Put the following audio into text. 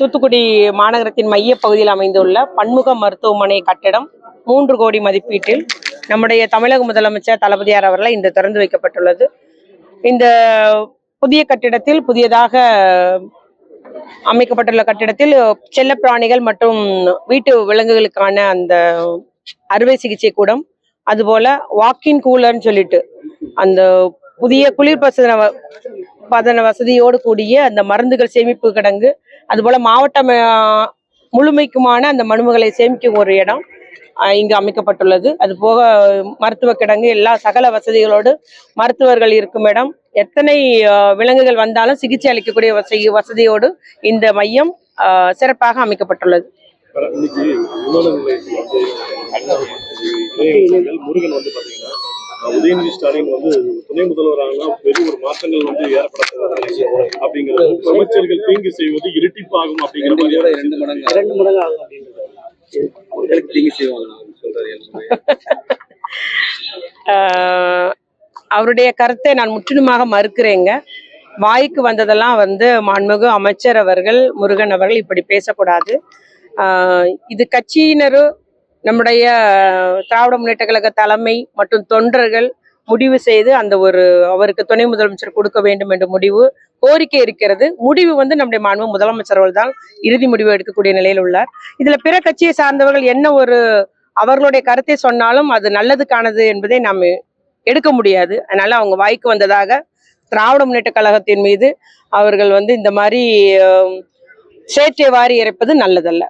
தூத்துக்குடி மாநகரத்தின் மைய பகுதியில் அமைந்துள்ள பன்முக மருத்துவமனை கட்டிடம் மூன்று கோடி மதிப்பீட்டில் நம்முடைய தமிழக முதலமைச்சர் தளபதியார் அவர்களால் இந்த திறந்து வைக்கப்பட்டுள்ளது. இந்த புதிய கட்டிடத்தில் புதியதாக அமைக்கப்பட்டுள்ள கட்டிடத்தில் செல்லப்பிராணிகள் மற்றும் வீட்டு விலங்குகளுக்கான அந்த அறுவை சிகிச்சை கூடம் அதுபோல வாக்கின் கூலர்னு சொல்லிட்டு அந்த புதிய குளிர்பசன பதன வசதியோடு கூடிய அந்த மருந்துகள் சேமிப்பு கிடங்கு அதுபோல் மாவட்டம் முழுமைக்குமான அந்த மனுமகளை சேமிக்கும் ஒரு இடம் இங்கு அமைக்கப்பட்டுள்ளது. அது போக மருத்துவ கிடங்கு எல்லா சகல வசதிகளோடு மருத்துவர்கள் இருக்கும் இடம். எத்தனை விலங்குகள் வந்தாலும் சிகிச்சை அளிக்கக்கூடிய வசதி வசதியோடு இந்த மையம் சிறப்பாக அமைக்கப்பட்டுள்ளது. முருகன் வந்து உதயநிதி ஸ்டாலின் வந்து துணை முதல்வரானா பெரிய ஒரு மாற்றங்கள் வந்து ஏற்படுத்துறது அப்படிங்கிறது அமைச்சர்கள் தீங்கு செய்வது இரட்டிப்பாகும் அப்படிங்கிற மாதிரி ரெண்டு மடங்கு ரெண்டு மடங்கு ஆகும் அப்படின்றது. தீங்கு செய்வாங்க அவருடைய கருத்தை நான் முற்றிலுமாக மறுக்கிறேங்க. வாய்க்கு வந்ததெல்லாம் வந்து மாண்புமிகு அமைச்சர் அவர்கள் முருகன் அவர்கள் இப்படி பேசக்கூடாது. ஆஹ் இது கட்சியினரு நம்முடைய திராவிட முன்னேற்ற கழக தலைமை மற்றும் தொண்டர்கள் முடிவு செய்து அந்த ஒரு அவருக்கு துணை முதலமைச்சர் கொடுக்க வேண்டும் என்ற முடிவு கோரிக்கை இருக்கிறது. முடிவு வந்து நம்முடைய மாண்பு முதலமைச்சர் அவர்கள் தான் இறுதி முடிவு எடுக்கக்கூடிய நிலையில் உள்ளார். இதுல பிற கட்சியை சார்ந்தவர்கள் என்ன ஒரு அவர்களுடைய கருத்தை சொன்னாலும் அது நல்லதுக்கானது என்பதை நாம் எடுக்க முடியாது. அதனால அவங்க வாய்க்கு வந்ததாக திராவிட முன்னேற்ற கழகத்தின் மீது அவர்கள் வந்து இந்த மாதிரி சேற்றை வாரி இறைப்பது நல்லதல்ல.